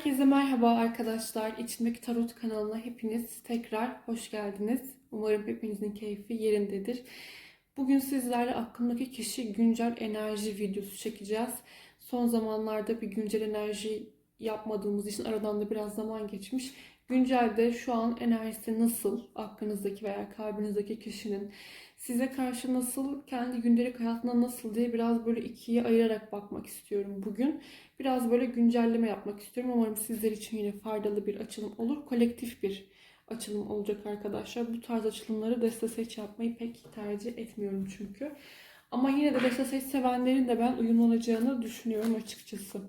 Herkese merhaba arkadaşlar. İçindeki Tarot kanalına hepiniz tekrar hoş geldiniz. Umarım hepinizin keyfi yerindedir. Bugün sizlerle aklımdaki kişi güncel enerji videosu çekeceğiz. Son zamanlarda bir güncel enerji yapmadığımız için aradan da biraz zaman geçmiş. Güncelde şu an enerjisi nasıl aklınızdaki veya kalbinizdeki kişinin size karşı nasıl, kendi gündelik hayatında nasıl diye biraz böyle ikiye ayırarak bakmak istiyorum bugün. Biraz böyle güncelleme yapmak istiyorum. Umarım sizler için yine faydalı bir açılım olur. Kolektif bir açılım olacak arkadaşlar. Bu tarz açılımları deste seç yapmayı pek tercih etmiyorum çünkü. Ama yine de deste seç sevenlerin de ben uyumlanacağını düşünüyorum açıkçası.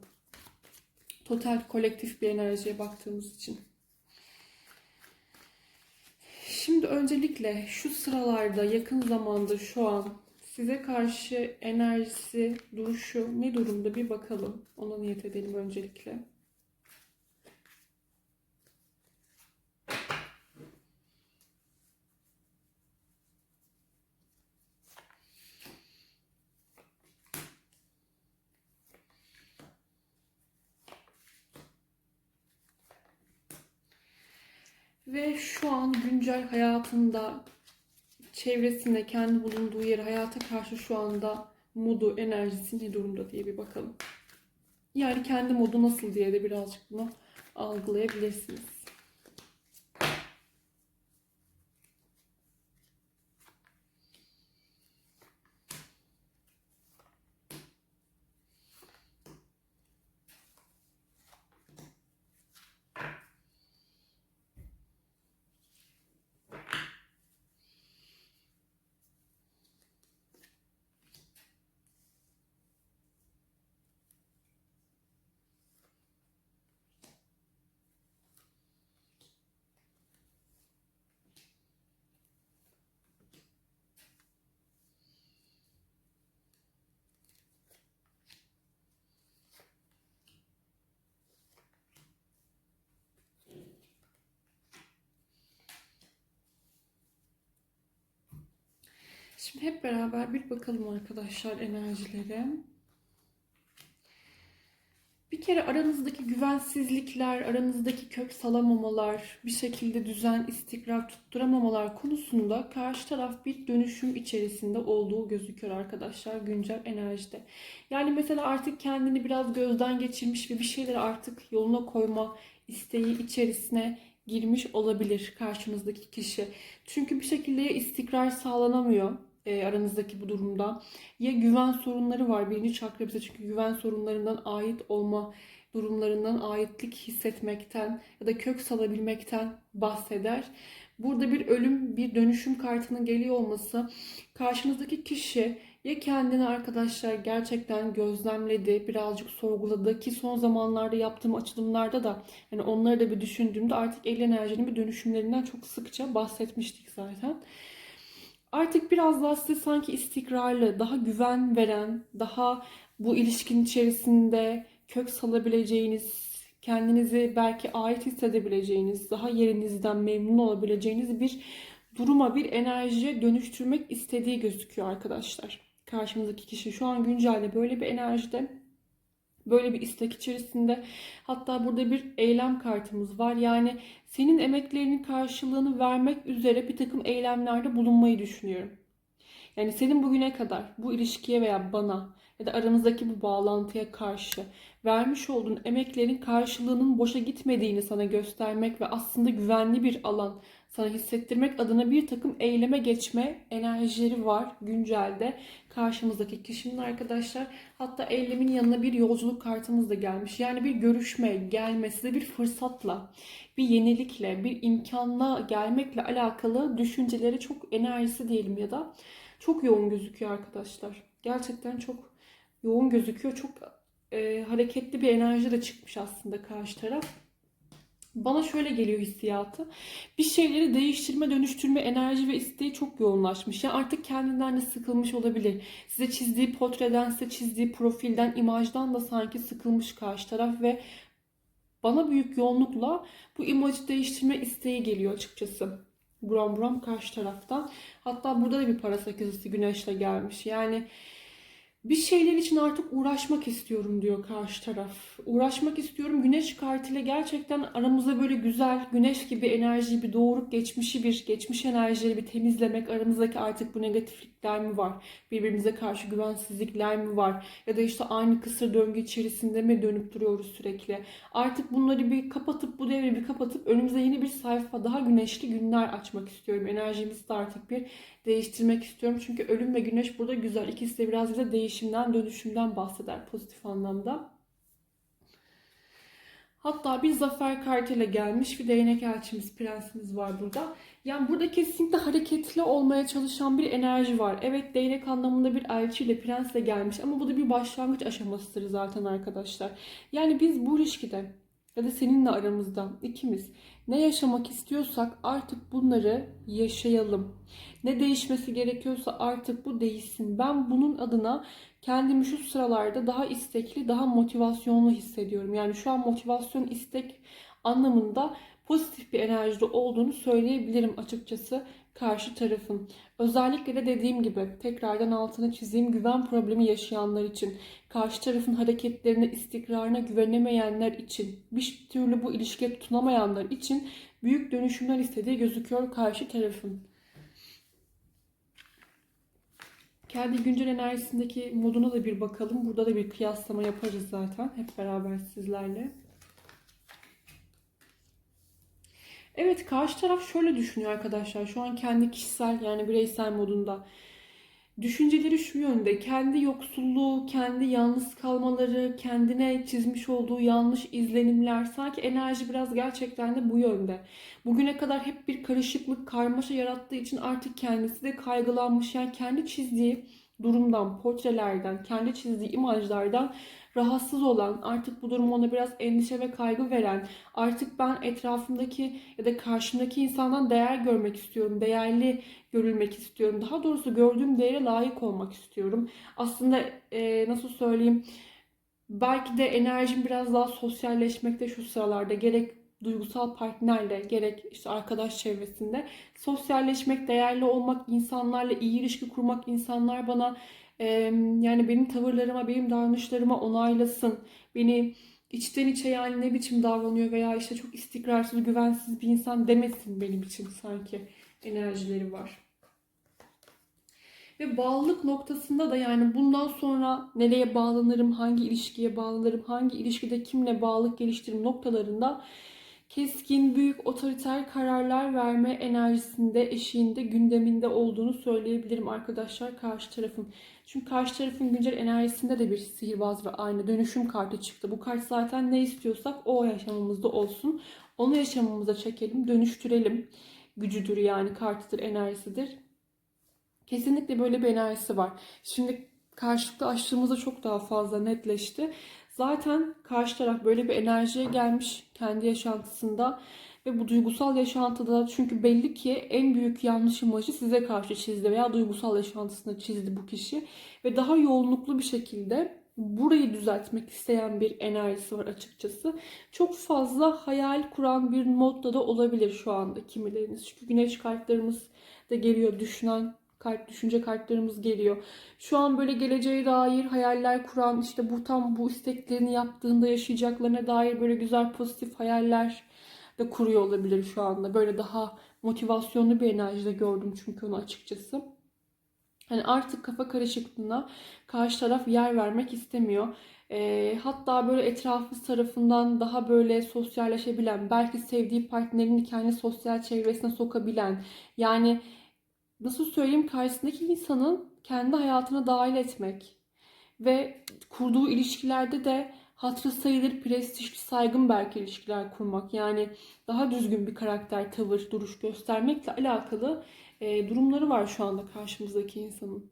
Total kolektif bir enerjiye baktığımız için. Şimdi öncelikle şu sıralarda yakın zamanda şu an size karşı enerjisi, duruşu ne durumda bir bakalım. Ona niyet edelim öncelikle. Ve şu an güncel hayatında, çevresinde, kendi bulunduğu yeri, hayata karşı şu anda modu, enerjisi ne durumda diye bir bakalım. Yani kendi modu nasıl diye de birazcık bunu algılayabilirsiniz. Şimdi hep beraber bir bakalım arkadaşlar enerjilere. Bir kere aranızdaki güvensizlikler, aranızdaki kök salamamalar, bir şekilde düzen, istikrar tutturamamalar konusunda karşı taraf bir dönüşüm içerisinde olduğu gözüküyor arkadaşlar güncel enerjide. Yani mesela artık kendini biraz gözden geçirmiş ve bir şeyleri artık yoluna koyma isteği içerisine girmiş olabilir karşınızdaki kişi. Çünkü bir şekilde istikrar sağlanamıyor e, aranızdaki bu durumda. Ya güven sorunları var birinci çakra bize çünkü güven sorunlarından ait olma durumlarından aitlik hissetmekten ya da kök salabilmekten bahseder. Burada bir ölüm, bir dönüşüm kartının geliyor olması karşınızdaki kişi ya kendini arkadaşlar gerçekten gözlemledi, birazcık sorguladı ki son zamanlarda yaptığım açılımlarda da yani onları da bir düşündüğümde artık el enerjinin bir dönüşümlerinden çok sıkça bahsetmiştik zaten. Artık biraz daha size sanki istikrarlı, daha güven veren, daha bu ilişkin içerisinde kök salabileceğiniz, kendinizi belki ait hissedebileceğiniz, daha yerinizden memnun olabileceğiniz bir duruma, bir enerjiye dönüştürmek istediği gözüküyor arkadaşlar. Karşımızdaki kişi şu an güncelde böyle bir enerjide. Böyle bir istek içerisinde. Hatta burada bir eylem kartımız var. Yani senin emeklerinin karşılığını vermek üzere bir takım eylemlerde bulunmayı düşünüyorum. Yani senin bugüne kadar bu ilişkiye veya bana ya da aramızdaki bu bağlantıya karşı vermiş olduğun emeklerin karşılığının boşa gitmediğini sana göstermek ve aslında güvenli bir alan sana hissettirmek adına bir takım eyleme geçme enerjileri var güncelde karşımızdaki kişinin arkadaşlar. Hatta eylemin yanına bir yolculuk kartımız da gelmiş. Yani bir görüşme gelmesi de bir fırsatla, bir yenilikle, bir imkanla gelmekle alakalı düşünceleri çok enerjisi diyelim ya da çok yoğun gözüküyor arkadaşlar. Gerçekten çok yoğun gözüküyor. Çok e, hareketli bir enerji de çıkmış aslında karşı taraf. Bana şöyle geliyor hissiyatı. Bir şeyleri değiştirme, dönüştürme enerji ve isteği çok yoğunlaşmış. Yani artık kendinden de sıkılmış olabilir. Size çizdiği portreden, size çizdiği profilden, imajdan da sanki sıkılmış karşı taraf ve bana büyük yoğunlukla bu imajı değiştirme isteği geliyor açıkçası. Buram buram karşı taraftan. Hatta burada da bir para sakızısı güneşle gelmiş. Yani Bir şeyler için artık uğraşmak istiyorum diyor karşı taraf. Uğraşmak istiyorum. Güneş kartıyla gerçekten aramıza böyle güzel, güneş gibi enerjiyi bir doğurup geçmişi bir, geçmiş enerjileri bir temizlemek. Aramızdaki artık bu negatiflikler mi var? Birbirimize karşı güvensizlikler mi var? Ya da işte aynı kısır döngü içerisinde mi dönüp duruyoruz sürekli? Artık bunları bir kapatıp, bu devri bir kapatıp önümüze yeni bir sayfa, daha güneşli günler açmak istiyorum. Enerjimizi de artık bir değiştirmek istiyorum. Çünkü ölüm ve güneş burada güzel. İkisi de biraz bize değişimden, dönüşümden bahseder pozitif anlamda. Hatta bir zafer kartıyla gelmiş bir değnek elçimiz, prensimiz var burada. Yani burada kesinlikle hareketli olmaya çalışan bir enerji var. Evet değnek anlamında bir elçiyle, prensle gelmiş ama bu da bir başlangıç aşamasıdır zaten arkadaşlar. Yani biz bu ilişkide ya da seninle aramızda ikimiz ne yaşamak istiyorsak artık bunları yaşayalım. Ne değişmesi gerekiyorsa artık bu değişsin. Ben bunun adına kendimi şu sıralarda daha istekli, daha motivasyonlu hissediyorum. Yani şu an motivasyon, istek anlamında pozitif bir enerjide olduğunu söyleyebilirim açıkçası karşı tarafın. Özellikle de dediğim gibi tekrardan altını çizeyim güven problemi yaşayanlar için, karşı tarafın hareketlerine, istikrarına güvenemeyenler için, bir türlü bu ilişkiye tutunamayanlar için büyük dönüşümler istediği gözüküyor karşı tarafın. Kendi güncel enerjisindeki moduna da bir bakalım. Burada da bir kıyaslama yaparız zaten hep beraber sizlerle. Evet karşı taraf şöyle düşünüyor arkadaşlar. Şu an kendi kişisel yani bireysel modunda. Düşünceleri şu yönde. Kendi yoksulluğu, kendi yalnız kalmaları, kendine çizmiş olduğu yanlış izlenimler. Sanki enerji biraz gerçekten de bu yönde. Bugüne kadar hep bir karışıklık, karmaşa yarattığı için artık kendisi de kaygılanmış. Yani kendi çizdiği durumdan, portrelerden, kendi çizdiği imajlardan rahatsız olan, artık bu durum ona biraz endişe ve kaygı veren, artık ben etrafımdaki ya da karşımdaki insandan değer görmek istiyorum, değerli görülmek istiyorum. Daha doğrusu gördüğüm değere layık olmak istiyorum. Aslında e, nasıl söyleyeyim, belki de enerjim biraz daha sosyalleşmekte şu sıralarda gerek duygusal partnerle gerek işte arkadaş çevresinde sosyalleşmek, değerli olmak, insanlarla iyi ilişki kurmak, insanlar bana yani benim tavırlarıma, benim davranışlarıma onaylasın. Beni içten içe yani ne biçim davranıyor veya işte çok istikrarsız, güvensiz bir insan demesin benim için sanki enerjileri var. Ve bağlılık noktasında da yani bundan sonra nereye bağlanırım, hangi ilişkiye bağlanırım, hangi ilişkide kimle bağlılık geliştiririm noktalarında keskin, büyük, otoriter kararlar verme enerjisinde, eşiğinde, gündeminde olduğunu söyleyebilirim arkadaşlar karşı tarafın. Çünkü karşı tarafın güncel enerjisinde de bir sihirbaz ve aynı dönüşüm kartı çıktı. Bu kart zaten ne istiyorsak o yaşamımızda olsun. Onu yaşamımıza çekelim, dönüştürelim. Gücüdür yani kartıdır, enerjisidir. Kesinlikle böyle bir enerjisi var. Şimdi karşılıklı açtığımızda çok daha fazla netleşti. Zaten karşı taraf böyle bir enerjiye gelmiş kendi yaşantısında ve bu duygusal yaşantıda çünkü belli ki en büyük yanlış imajı size karşı çizdi veya duygusal yaşantısında çizdi bu kişi ve daha yoğunluklu bir şekilde burayı düzeltmek isteyen bir enerjisi var açıkçası. Çok fazla hayal kuran bir modda da olabilir şu anda kimileriniz. Çünkü güneş kartlarımız da geliyor düşünen kart, düşünce kartlarımız geliyor. Şu an böyle geleceğe dair hayaller kuran, işte bu tam bu isteklerini yaptığında yaşayacaklarına dair böyle güzel pozitif hayaller de kuruyor olabilir şu anda. Böyle daha motivasyonlu bir enerjide gördüm çünkü onu açıkçası. Hani artık kafa karışıklığına karşı taraf yer vermek istemiyor. E, hatta böyle etrafı tarafından daha böyle sosyalleşebilen, belki sevdiği partnerini kendi sosyal çevresine sokabilen, yani nasıl söyleyeyim karşısındaki insanın kendi hayatına dahil etmek ve kurduğu ilişkilerde de hatırı sayılır prestijli saygın belki ilişkiler kurmak yani daha düzgün bir karakter, tavır, duruş göstermekle alakalı e, durumları var şu anda karşımızdaki insanın.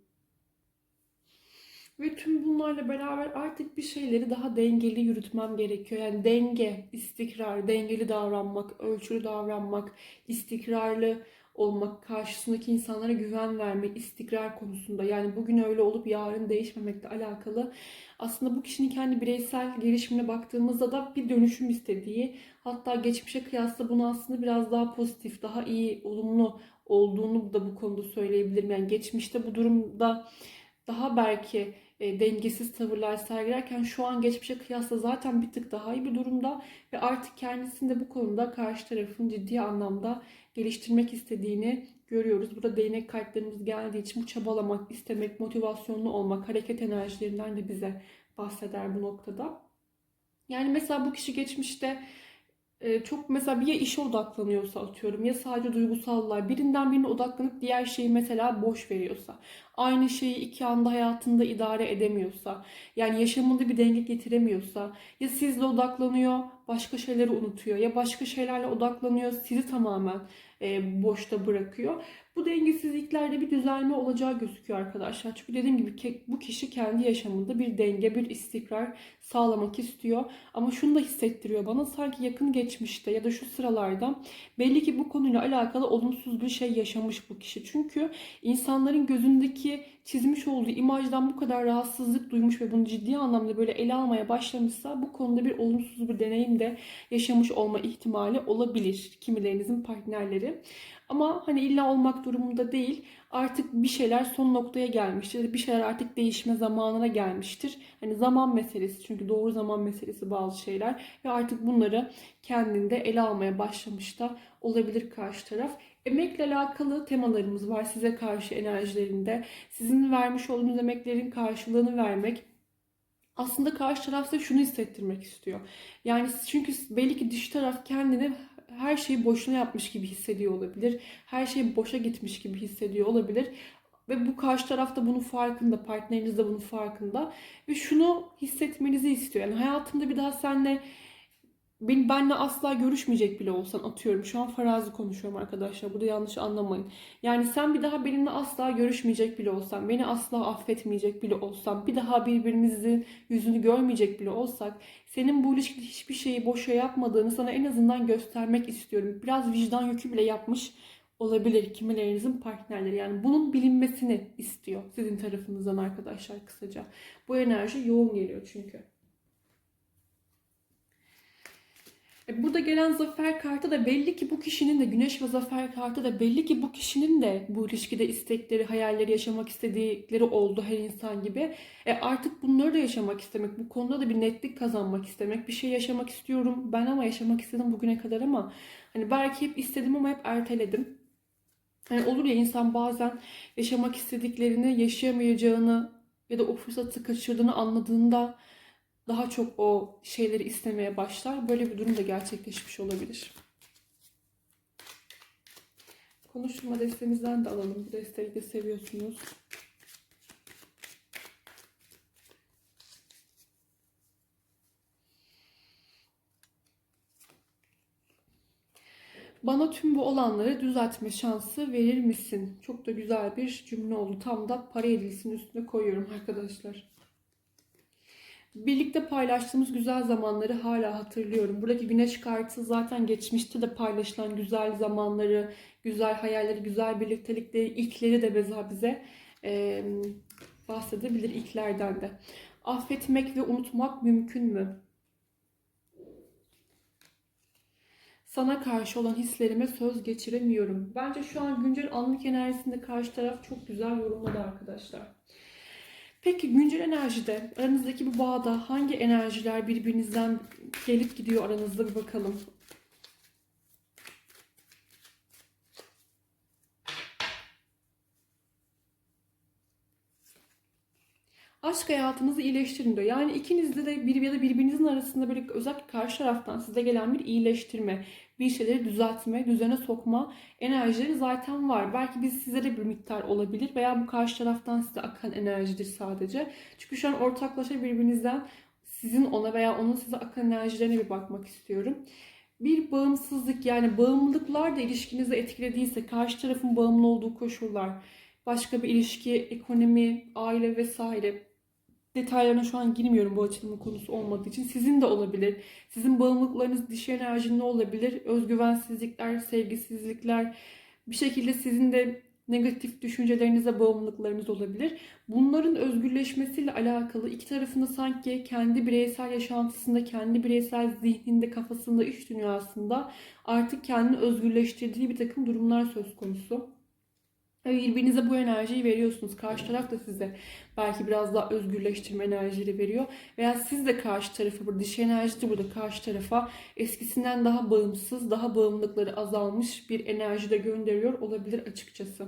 Ve tüm bunlarla beraber artık bir şeyleri daha dengeli yürütmem gerekiyor. Yani denge, istikrar, dengeli davranmak, ölçülü davranmak, istikrarlı olmak, karşısındaki insanlara güven vermek, istikrar konusunda. Yani bugün öyle olup yarın değişmemekle alakalı. Aslında bu kişinin kendi bireysel gelişimine baktığımızda da bir dönüşüm istediği, hatta geçmişe kıyasla bunu aslında biraz daha pozitif, daha iyi, olumlu olduğunu da bu konuda söyleyebilirim. Yani geçmişte bu durumda daha belki e, dengesiz tavırlar sergilerken şu an geçmişe kıyasla zaten bir tık daha iyi bir durumda ve artık kendisini de bu konuda karşı tarafın ciddi anlamda geliştirmek istediğini görüyoruz. Burada değnek kartlarımız geldiği için bu çabalamak, istemek, motivasyonlu olmak, hareket enerjilerinden de bize bahseder bu noktada. Yani mesela bu kişi geçmişte çok mesela bir ya işe odaklanıyorsa atıyorum ya sadece duygusallar birinden birine odaklanıp diğer şeyi mesela boş veriyorsa aynı şeyi iki anda hayatında idare edemiyorsa yani yaşamında bir denge getiremiyorsa ya sizle odaklanıyor başka şeyleri unutuyor ya başka şeylerle odaklanıyor sizi tamamen e, boşta bırakıyor. Bu dengesizliklerde bir düzelme olacağı gözüküyor arkadaşlar. Çünkü dediğim gibi bu kişi kendi yaşamında bir denge, bir istikrar sağlamak istiyor. Ama şunu da hissettiriyor bana sanki yakın geçmişte ya da şu sıralarda belli ki bu konuyla alakalı olumsuz bir şey yaşamış bu kişi. Çünkü insanların gözündeki çizmiş olduğu imajdan bu kadar rahatsızlık duymuş ve bunu ciddi anlamda böyle ele almaya başlamışsa bu konuda bir olumsuz bir deneyim de yaşamış olma ihtimali olabilir kimilerinizin partnerleri. Ama hani illa olmak durumunda değil. Artık bir şeyler son noktaya gelmiştir. Bir şeyler artık değişme zamanına gelmiştir. Hani zaman meselesi çünkü doğru zaman meselesi bazı şeyler ve artık bunları kendinde ele almaya başlamış da olabilir karşı taraf. Emekle alakalı temalarımız var size karşı enerjilerinde. Sizin vermiş olduğunuz emeklerin karşılığını vermek, aslında karşı taraf da şunu hissettirmek istiyor. Yani çünkü belli ki dış taraf kendini her şeyi boşuna yapmış gibi hissediyor olabilir. Her şey boşa gitmiş gibi hissediyor olabilir. Ve bu karşı taraf da bunun farkında, partneriniz de bunun farkında. Ve şunu hissetmenizi istiyor. Yani hayatımda bir daha seninle ben, benle asla görüşmeyecek bile olsan atıyorum. Şu an farazi konuşuyorum arkadaşlar. Bu da yanlış anlamayın. Yani sen bir daha benimle asla görüşmeyecek bile olsan, beni asla affetmeyecek bile olsan, bir daha birbirimizin yüzünü görmeyecek bile olsak, senin bu ilişkide hiçbir şeyi boşa yapmadığını sana en azından göstermek istiyorum. Biraz vicdan yükü bile yapmış olabilir kimilerinizin partnerleri. Yani bunun bilinmesini istiyor sizin tarafınızdan arkadaşlar kısaca. Bu enerji yoğun geliyor çünkü. E, burada gelen zafer kartı da belli ki bu kişinin de güneş ve zafer kartı da belli ki bu kişinin de bu ilişkide istekleri, hayalleri yaşamak istedikleri oldu her insan gibi. E artık bunları da yaşamak istemek, bu konuda da bir netlik kazanmak istemek. Bir şey yaşamak istiyorum ben ama yaşamak istedim bugüne kadar ama hani belki hep istedim ama hep erteledim. Yani olur ya insan bazen yaşamak istediklerini yaşayamayacağını ya da o fırsatı kaçırdığını anladığında daha çok o şeyleri istemeye başlar. Böyle bir durum da gerçekleşmiş olabilir. Konuşma destemizden de alalım. Bu desteği de seviyorsunuz. Bana tüm bu olanları düzeltme şansı verir misin? Çok da güzel bir cümle oldu. Tam da para edilsin üstüne koyuyorum arkadaşlar. Birlikte paylaştığımız güzel zamanları hala hatırlıyorum. Buradaki güneş kartı zaten geçmişte de paylaşılan güzel zamanları, güzel hayalleri, güzel birliktelikleri, ilkleri de beza bize e, bahsedebilir ilklerden de. Affetmek ve unutmak mümkün mü? Sana karşı olan hislerime söz geçiremiyorum. Bence şu an güncel anlık enerjisinde karşı taraf çok güzel yorumladı arkadaşlar. Peki güncel enerjide aranızdaki bu bağda hangi enerjiler birbirinizden gelip gidiyor aranızda bir bakalım. Aşk hayatınızı iyileştirin diyor. Yani ikinizde de bir ya da birbirinizin arasında böyle özellikle karşı taraftan size gelen bir iyileştirme, bir şeyleri düzeltme, düzene sokma enerjileri zaten var. Belki biz size de bir miktar olabilir veya bu karşı taraftan size akan enerjidir sadece. Çünkü şu an ortaklaşa birbirinizden sizin ona veya onun size akan enerjilerine bir bakmak istiyorum. Bir bağımsızlık yani bağımlılıklar da ilişkinizi etkilediyse karşı tarafın bağımlı olduğu koşullar, başka bir ilişki, ekonomi, aile vesaire detaylarına şu an girmiyorum bu açılımın konusu olmadığı için. Sizin de olabilir. Sizin bağımlılıklarınız dişi enerjinin olabilir. Özgüvensizlikler, sevgisizlikler, bir şekilde sizin de negatif düşüncelerinize bağımlılıklarınız olabilir. Bunların özgürleşmesiyle alakalı iki tarafında sanki kendi bireysel yaşantısında, kendi bireysel zihninde, kafasında, iş dünyasında artık kendini özgürleştirdiği bir takım durumlar söz konusu. Birbirinize bu enerjiyi veriyorsunuz. Karşı taraf da size belki biraz daha özgürleştirme enerjileri veriyor. Veya siz de karşı tarafı, burada dişi enerji de burada karşı tarafa eskisinden daha bağımsız, daha bağımlılıkları azalmış bir enerji de gönderiyor olabilir açıkçası.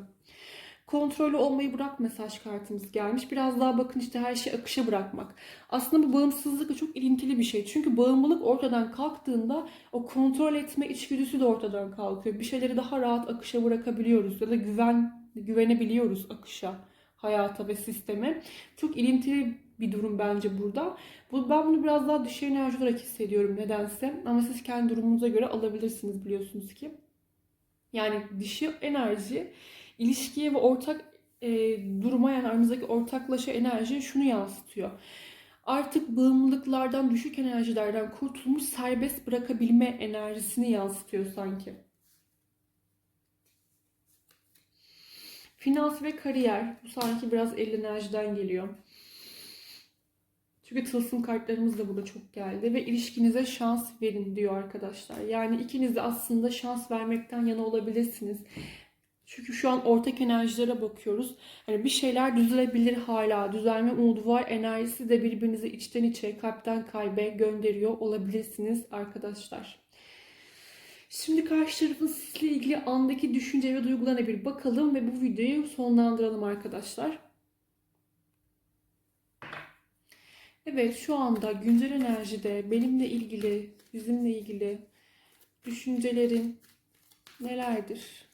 Kontrollü olmayı bırak mesaj kartımız gelmiş. Biraz daha bakın işte her şeyi akışa bırakmak. Aslında bu bağımsızlıkla çok ilintili bir şey. Çünkü bağımlılık ortadan kalktığında o kontrol etme içgüdüsü de ortadan kalkıyor. Bir şeyleri daha rahat akışa bırakabiliyoruz ya da güven güvenebiliyoruz akışa, hayata ve sisteme. Çok ilintili bir durum bence burada. Bu, ben bunu biraz daha dişi enerji olarak hissediyorum nedense. Ama siz kendi durumunuza göre alabilirsiniz biliyorsunuz ki. Yani dişi enerji ilişkiye ve ortak e, duruma yani aramızdaki ortaklaşa enerji şunu yansıtıyor. Artık bağımlılıklardan, düşük enerjilerden kurtulmuş, serbest bırakabilme enerjisini yansıtıyor sanki. Finans ve kariyer bu sanki biraz el enerjiden geliyor. Çünkü tılsım kartlarımız da burada çok geldi ve ilişkinize şans verin diyor arkadaşlar. Yani ikiniz de aslında şans vermekten yana olabilirsiniz. Çünkü şu an ortak enerjilere bakıyoruz. Hani bir şeyler düzelebilir hala. Düzelme umudu var. Enerjisi de birbirinizi içten içe, kalpten kalbe gönderiyor olabilirsiniz arkadaşlar. Şimdi karşı tarafın sizle ilgili andaki düşünce ve duygularına bir bakalım ve bu videoyu sonlandıralım arkadaşlar. Evet şu anda güncel enerjide benimle ilgili, bizimle ilgili düşüncelerin nelerdir?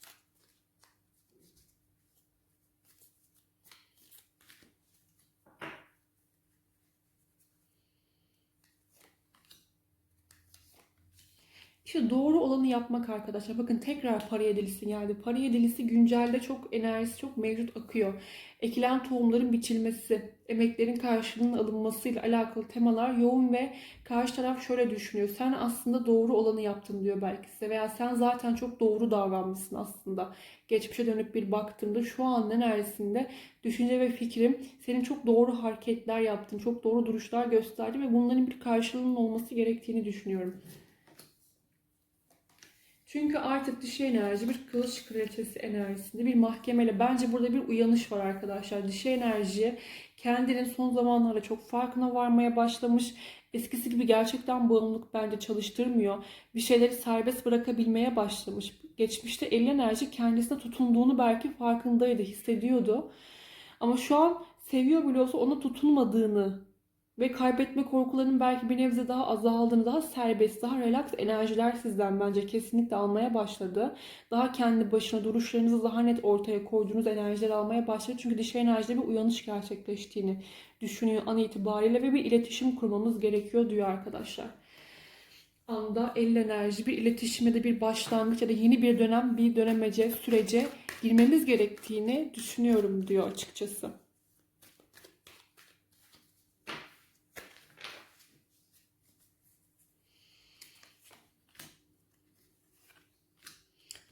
İşte doğru olanı yapmak arkadaşlar. Bakın tekrar para yedilisi geldi. Para yedilisi güncelde çok enerjisi çok mevcut akıyor. Ekilen tohumların biçilmesi, emeklerin karşılığının alınmasıyla alakalı temalar yoğun ve karşı taraf şöyle düşünüyor. Sen aslında doğru olanı yaptın diyor belki size veya sen zaten çok doğru davranmışsın aslında. Geçmişe dönüp bir baktığımda şu an enerjisinde düşünce ve fikrim senin çok doğru hareketler yaptın, çok doğru duruşlar gösterdi ve bunların bir karşılığının olması gerektiğini düşünüyorum. Çünkü artık dişi enerji bir kılıç kraliçesi enerjisinde bir mahkemeyle bence burada bir uyanış var arkadaşlar. Dişi enerji kendinin son zamanlarda çok farkına varmaya başlamış. Eskisi gibi gerçekten bağımlılık bence çalıştırmıyor. Bir şeyleri serbest bırakabilmeye başlamış. Geçmişte el enerji kendisine tutunduğunu belki farkındaydı, hissediyordu. Ama şu an seviyor bile olsa ona tutunmadığını ve kaybetme korkularının belki bir nebze daha azaldığını, daha serbest, daha relax enerjiler sizden bence kesinlikle almaya başladı. Daha kendi başına duruşlarınızı daha net ortaya koyduğunuz enerjiler almaya başladı. Çünkü dişi enerjide bir uyanış gerçekleştiğini düşünüyor an itibariyle ve bir iletişim kurmamız gerekiyor diyor arkadaşlar. Anda el enerji bir iletişime de bir başlangıç ya da yeni bir dönem bir dönemece sürece girmemiz gerektiğini düşünüyorum diyor açıkçası.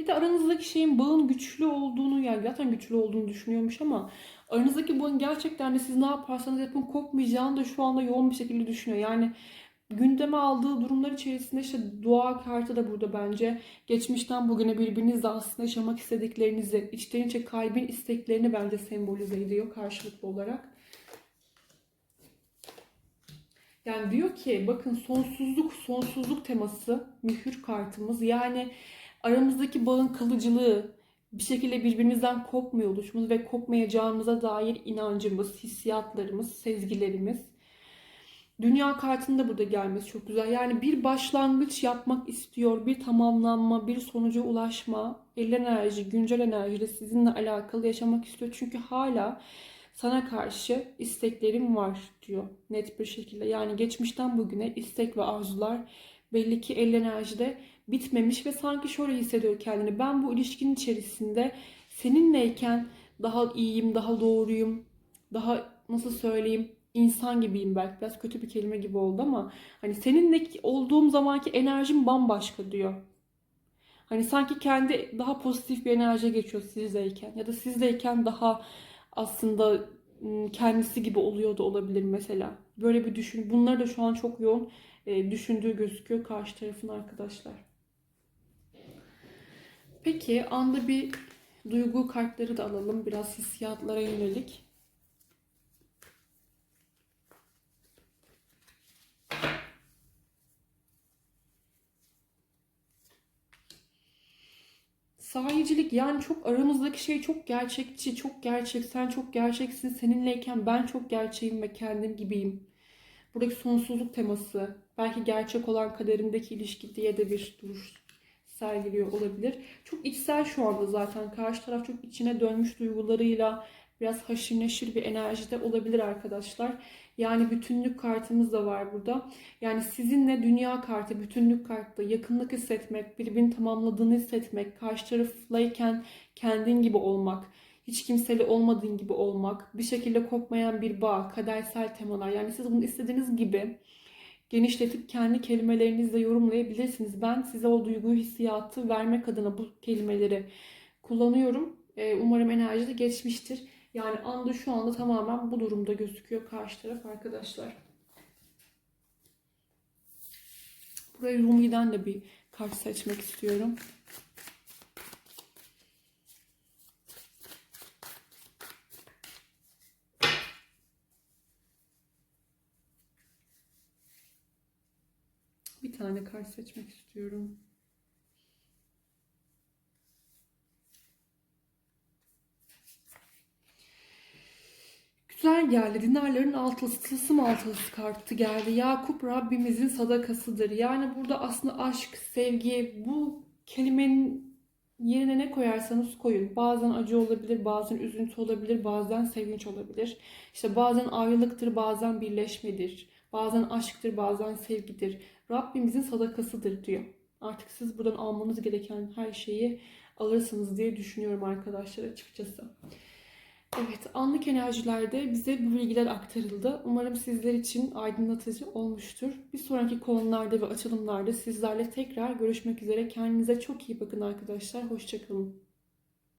Bir de aranızdaki şeyin bağın güçlü olduğunu yani zaten güçlü olduğunu düşünüyormuş ama aranızdaki bağın gerçekten de siz ne yaparsanız yapın kopmayacağını da şu anda yoğun bir şekilde düşünüyor. Yani gündeme aldığı durumlar içerisinde işte dua kartı da burada bence. Geçmişten bugüne birbirinizle aslında yaşamak istediklerinizi, içten içe kalbin isteklerini bence sembolize ediyor karşılıklı olarak. Yani diyor ki bakın sonsuzluk, sonsuzluk teması mühür kartımız. Yani aramızdaki bağın kalıcılığı, bir şekilde birbirimizden kopmuyor oluşumuz ve kopmayacağımıza dair inancımız, hissiyatlarımız, sezgilerimiz. Dünya kartının da burada gelmesi çok güzel. Yani bir başlangıç yapmak istiyor, bir tamamlanma, bir sonuca ulaşma, el enerji, güncel enerjiyle sizinle alakalı yaşamak istiyor. Çünkü hala sana karşı isteklerim var diyor net bir şekilde. Yani geçmişten bugüne istek ve arzular belli ki el enerjide bitmemiş ve sanki şöyle hissediyor kendini. Ben bu ilişkinin içerisinde seninleyken daha iyiyim, daha doğruyum, daha nasıl söyleyeyim insan gibiyim belki biraz kötü bir kelime gibi oldu ama hani seninle olduğum zamanki enerjim bambaşka diyor. Hani sanki kendi daha pozitif bir enerjiye geçiyor sizdeyken ya da sizdeyken daha aslında ıı, kendisi gibi oluyordu olabilir mesela. Böyle bir düşün. Bunları da şu an çok yoğun düşündüğü gözüküyor karşı tarafın arkadaşlar. Peki anda bir Duygu kartları da alalım. Biraz hissiyatlara yönelik. Sahicilik yani çok aramızdaki şey çok gerçekçi, çok gerçek. Sen çok gerçeksin. Seninleyken ben çok gerçeğim ve kendim gibiyim. Buradaki sonsuzluk teması, belki gerçek olan kaderimdeki ilişki diye de bir duruş sergiliyor olabilir. Çok içsel şu anda zaten. Karşı taraf çok içine dönmüş duygularıyla biraz haşır neşir bir enerjide olabilir arkadaşlar. Yani bütünlük kartımız da var burada. Yani sizinle dünya kartı, bütünlük kartı, yakınlık hissetmek, birbirini tamamladığını hissetmek, karşı taraflayken kendin gibi olmak, hiç kimseyle olmadığın gibi olmak, bir şekilde kopmayan bir bağ, kadersel temalar. Yani siz bunu istediğiniz gibi genişletip kendi kelimelerinizle yorumlayabilirsiniz. Ben size o duyguyu, hissiyatı vermek adına bu kelimeleri kullanıyorum. Ee, Umarım enerji de geçmiştir. Yani anda şu anda tamamen bu durumda gözüküyor karşı taraf arkadaşlar. Buraya Rumi'den de bir kart seçmek istiyorum. Bir tane kart seçmek istiyorum. Güzel geldi. Dinarların altılısı, tılsım altılısı kartı geldi. Yakup Rabbimizin sadakasıdır. Yani burada aslında aşk, sevgi bu kelimenin yerine ne koyarsanız koyun. Bazen acı olabilir, bazen üzüntü olabilir, bazen sevinç olabilir. İşte bazen ayrılıktır, bazen birleşmedir. Bazen aşktır, bazen sevgidir. Rabbimizin sadakasıdır diyor. Artık siz buradan almanız gereken her şeyi alırsınız diye düşünüyorum arkadaşlar açıkçası. Evet, anlık enerjilerde bize bu bilgiler aktarıldı. Umarım sizler için aydınlatıcı olmuştur. Bir sonraki konularda ve açılımlarda sizlerle tekrar görüşmek üzere. Kendinize çok iyi bakın arkadaşlar. Hoşçakalın.